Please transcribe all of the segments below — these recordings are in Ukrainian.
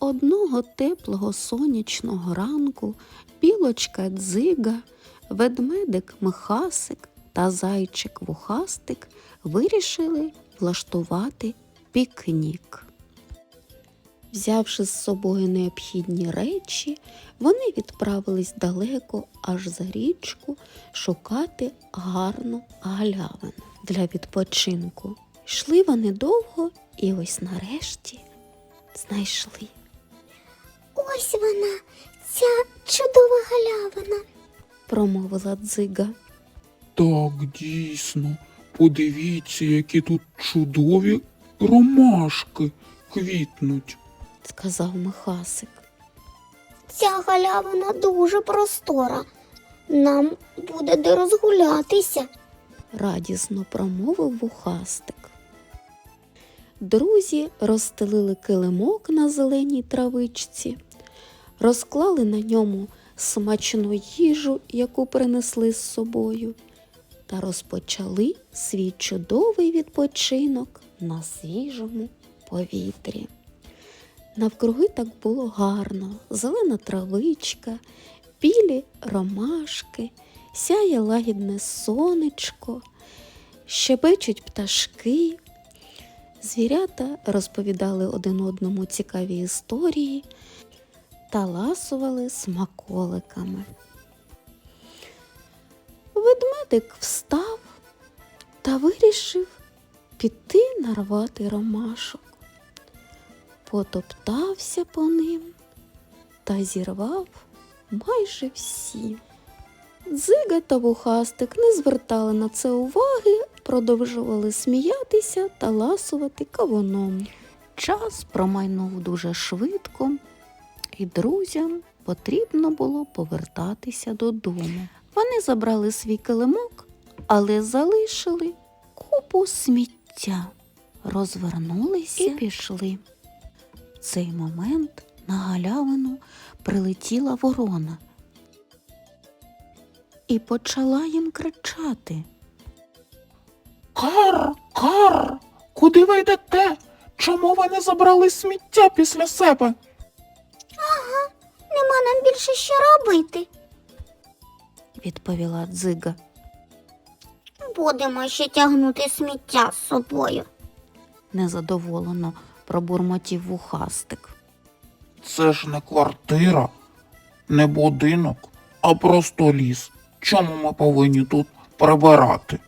Одного теплого сонячного ранку білочка дзига, ведмедик Михасик та зайчик Вухастик вирішили влаштувати пікнік. Взявши з собою необхідні речі, вони відправились далеко аж за річку шукати гарну галявину для відпочинку. Йшли вони довго і ось нарешті знайшли. Ось вона, ця чудова галявина. промовила дзига. Так, дійсно. Подивіться, які тут чудові ромашки квітнуть. сказав Михасик. Ця галявина дуже простора. Нам буде де розгулятися. радісно промовив вухастик. Друзі розстелили килимок на зеленій травичці, розклали на ньому смачну їжу, яку принесли з собою, та розпочали свій чудовий відпочинок на свіжому повітрі. Навкруги так було гарно, зелена травичка, білі ромашки, сяє лагідне сонечко, щебечуть пташки. Звірята розповідали один одному цікаві історії та ласували смаколиками. Ведмедик встав та вирішив піти нарвати ромашок. Потоптався по ним та зірвав майже всі. Дзига та вухастик не звертали на це уваги, продовжували сміятися та ласувати кавуном. Час промайнув дуже швидко, і друзям потрібно було повертатися додому. Вони забрали свій килимок, але залишили купу сміття, розвернулися і пішли. В цей момент на галявину прилетіла ворона і почала їм кричати. Кар, кар, куди ви йдете? Чому ви не забрали сміття після себе? Нема нам більше що робити. відповіла дзига. Будемо ще тягнути сміття з собою. Незадоволено пробурмотів вухастик. Це ж не квартира, не будинок, а просто ліс. Чому ми повинні тут прибирати?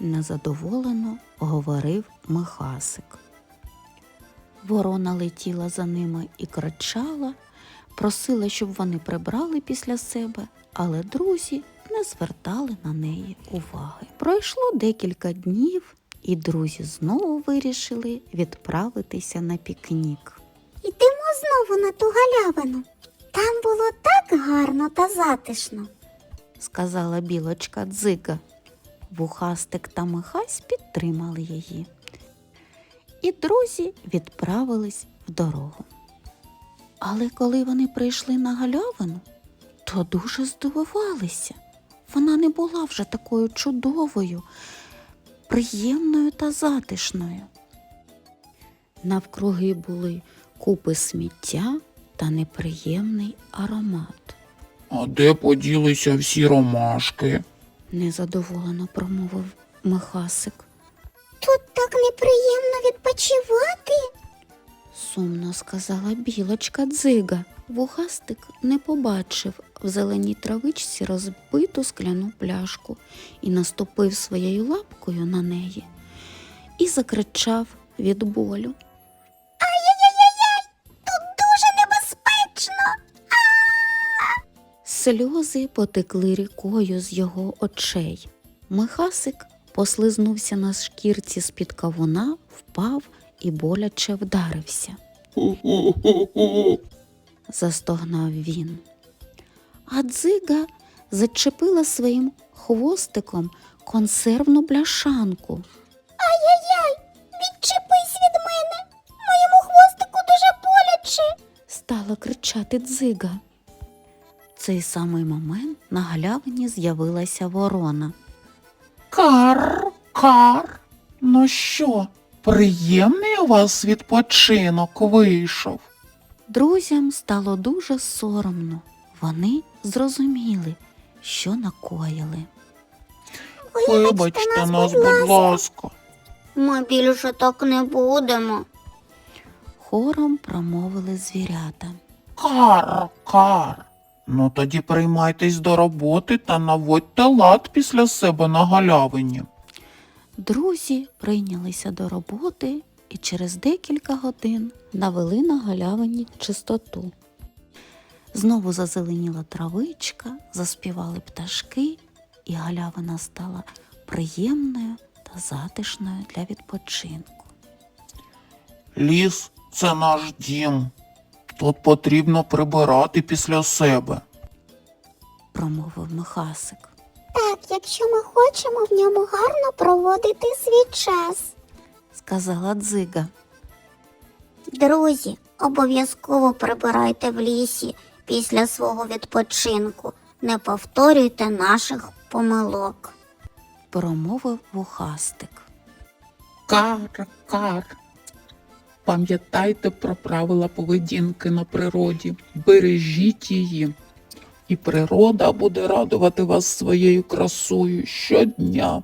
Незадоволено говорив Михасик. Ворона летіла за ними і кричала, просила, щоб вони прибрали після себе, але друзі не звертали на неї уваги. Пройшло декілька днів, і друзі знову вирішили відправитися на пікнік. Йдемо знову на ту галявину. Там було так гарно та затишно. сказала білочка дзига. Вухастик та Михась підтримали її. І друзі відправились в дорогу. Але коли вони прийшли на галявину, то дуже здивувалися. Вона не була вже такою чудовою, приємною та затишною. Навкруги були купи сміття та неприємний аромат. А де поділися всі ромашки? незадоволено промовив Михасик. Тут так неприємно відпочивати. Сумно сказала білочка дзига. Вухастик не побачив в зеленій травичці розбиту скляну пляшку і наступив своєю лапкою на неї і закричав від болю. Тут дуже небезпечно. Сльози потекли рікою з його очей. Михасик послизнувся на шкірці з-під кавуна, впав і боляче вдарився. Застогнав він. А дзига зачепила своїм хвостиком консервну бляшанку. Ай-яй-яй, відчепись від мене. Моєму хвостику дуже боляче. стала кричати дзига. В цей самий момент на галявині з'явилася ворона. Кар, кар. Ну що, приємний у вас відпочинок вийшов? Друзям стало дуже соромно. Вони зрозуміли, що накоїли. Вибачте нас, будь ласка. Ми більше так не будемо. Хором промовили звірята. Кар, кар. Ну тоді приймайтесь до роботи та наводьте лад після себе на галявині. Друзі прийнялися до роботи і через декілька годин навели на галявині чистоту. Знову зазеленіла травичка, заспівали пташки, і галявина стала приємною та затишною для відпочинку. Ліс це наш дім. Тут потрібно прибирати після себе. Промовив Михасик. Так, якщо ми хочемо в ньому гарно проводити свій час. Сказала дзига. Друзі, обов'язково прибирайте в лісі після свого відпочинку. Не повторюйте наших помилок. Промовив вухастик. Кар, кар. Пам'ятайте про правила поведінки на природі, бережіть її, і природа буде радувати вас своєю красою щодня.